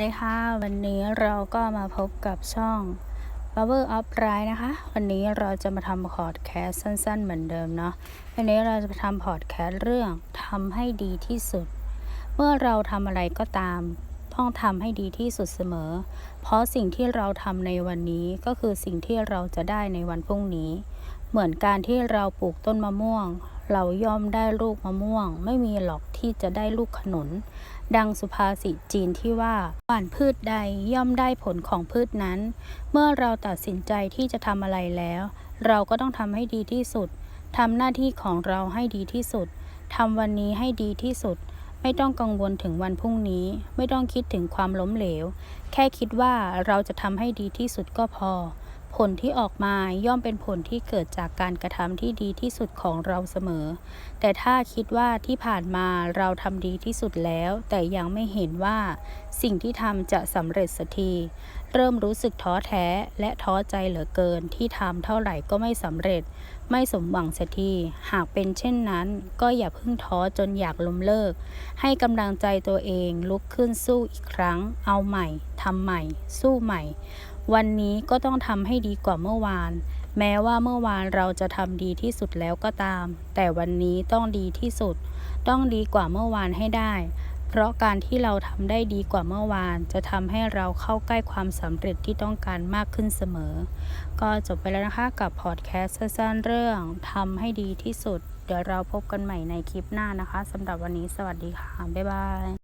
สวัสดีค่ะวันนี้เราก็มาพบกับช่อง Power of Ride นะคะ วันนี้เราจะมาทำพอดแคสต์สั้นๆ เหมือนเดิมเนาะวันนี้เราจะมาทำพอดแคสต์เรื่องทำให้ดีที่สุด เมื่อเราทำอะไรก็ตาม ต้องทำให้ดีที่สุดเสมอ เพราะสิ่งที่เราทำในวันนี้ก็คือสิ่งที่เราจะได้ในวันพรุ่งนี้ เหมือนการที่เราปลูกต้นมะม่วง เราย่อมได้ลูกมะม่วง ไม่มีหรอกที่จะได้ลูกขนุน ดังสุภาษิตจีนที่ว่าหว่านพืชใดย่อมได้ผลของพืชนั้น เมื่อเราตัดสินใจที่จะทำอะไรแล้ว เราก็ต้องทำให้ดีที่สุดทำหน้าที่ของเราให้ดีที่สุดทำวันนี้ให้ดีที่สุด ไม่ต้องกังวลถึงวันพรุ่งนี้ ไม่ต้องคิดถึงความล้มเหลว แค่คิดว่าเราจะทำให้ดีที่สุดก็พอ ผลที่ออกมาย่อมเป็นผลที่เกิดจากการกระทำที่ดีที่สุดของเราเสมอ แต่ถ้าคิดว่าที่ผ่านมาเราทำดีที่สุดแล้ว แต่ยังไม่เห็นว่า สิ่งที่ทำจะสำเร็จสักที เริ่มรู้สึกท้อแท้และท้อใจเหลือเกินที่ทำเท่าไหร่ก็ไม่สำเร็จ ไม่สมหวังสักทีหากเป็นเช่นนั้น ก็อย่าเพิ่งท้อจนอยากล้มเลิก ให้กำลังใจตัวเองลุกขึ้นสู้อีกครั้ง เอาใหม่ำใหม่ สู้ใหม่ วันนี้ก็ต้องทำให้ดีกว่าเมื่อวาน แม้ว่าเมื่อวานเราจะทำดีที่สุดแล้วก็ตาม แต่วันนี้ต้องดีที่สุด ต้องดีกว่าเมื่อวานให้ได้ เพราะการที่เราทำได้ดีกว่าเมื่อวาน จะทำให้เราเข้าใกล้ความสำเร็จที่ต้องการมากขึ้นเสมอ ก็จบไปแล้วนะคะกับพอดแคสต์สั้นๆเรื่องทำให้ดีที่สุดเดี๋ยวเราพบกันใหม่ในคลิปหน้านะคะสำหรับวันนี้สวัสดีค่ะ บ๊ายบาย